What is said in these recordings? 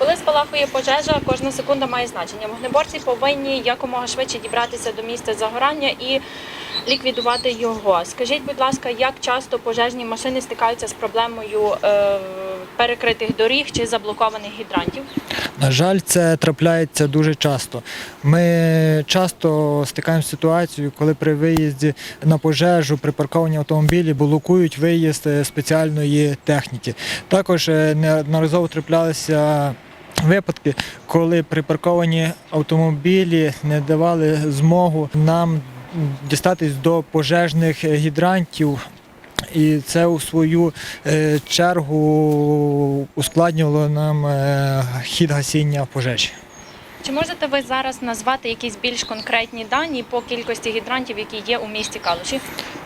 Коли спалахує пожежа, кожна секунда має значення. Вогнеборці повинні якомога швидше дібратися до місця загорання і ліквідувати його. Скажіть, будь ласка, як часто пожежні машини стикаються з проблемою е, перекритих доріг чи заблокованих гідрантів? На жаль, це трапляється дуже часто. Ми часто стикаємося з ситуацією, коли при виїзді на пожежу при паркованні автомобілі блокують виїзд е, спеціальної техніки. Також е, неодноразово траплялися випадки, коли припарковані автомобілі не давали змогу нам дістатись до пожежних гідрантів. І це у свою е, чергу ускладнювало нам е, хід гасіння пожежі. Чи можете ви зараз назвати якісь більш конкретні дані по кількості гідрантів, які є у місті Калуші?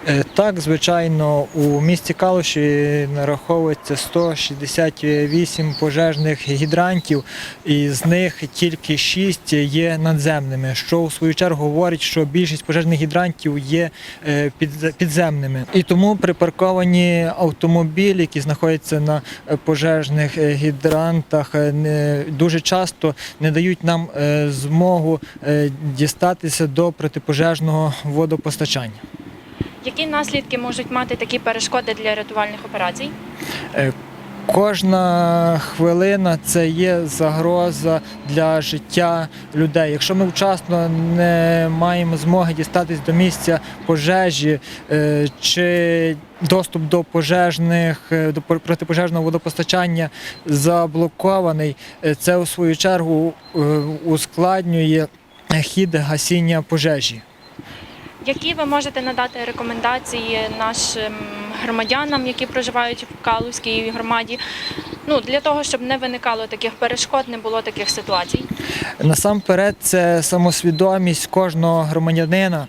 Е, Так, звичайно, у місті Калуші нараховується 168 пожежних гідрантів, і з них тільки 6 є надземними, що у свою чергу говорить, що більшість пожежних гідрантів є е, під- підземними. І тому припарковані автомобілі, які знаходяться на е, пожежних гідрантах, дуже часто не дають нам е, змогу е, дістатися до протипожежного водопостачання. Які наслідки можуть мати такі перешкоди для рятувальних операцій? Кожна хвилина це є загроза для життя людей. Якщо ми вчасно не маємо змоги дістатись до місця пожежі е, чи доступ до пожежних е, до протипожежного водопостачання заблокований, е, це у свою чергу ускладнює хід гасіння пожежі. Які ви можете надати рекомендації нашим громадянам, які проживають в Калузькій громаді, ну для того, щоб не виникало таких перешкод, не було таких ситуацій? Насамперед, це самосвідомість кожного громадянина.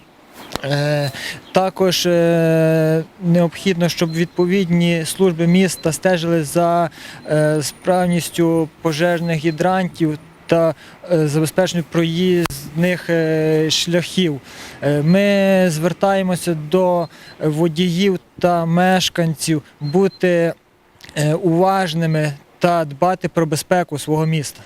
Е, Також е, необхідно, щоб відповідні служби міста стежили за е, справністю пожежних гідрантів та е, забезпеченню проїзних е, шляхів. Е, Ми звертаємося до водіїв та мешканців бути уважними та дбати про безпеку свого міста.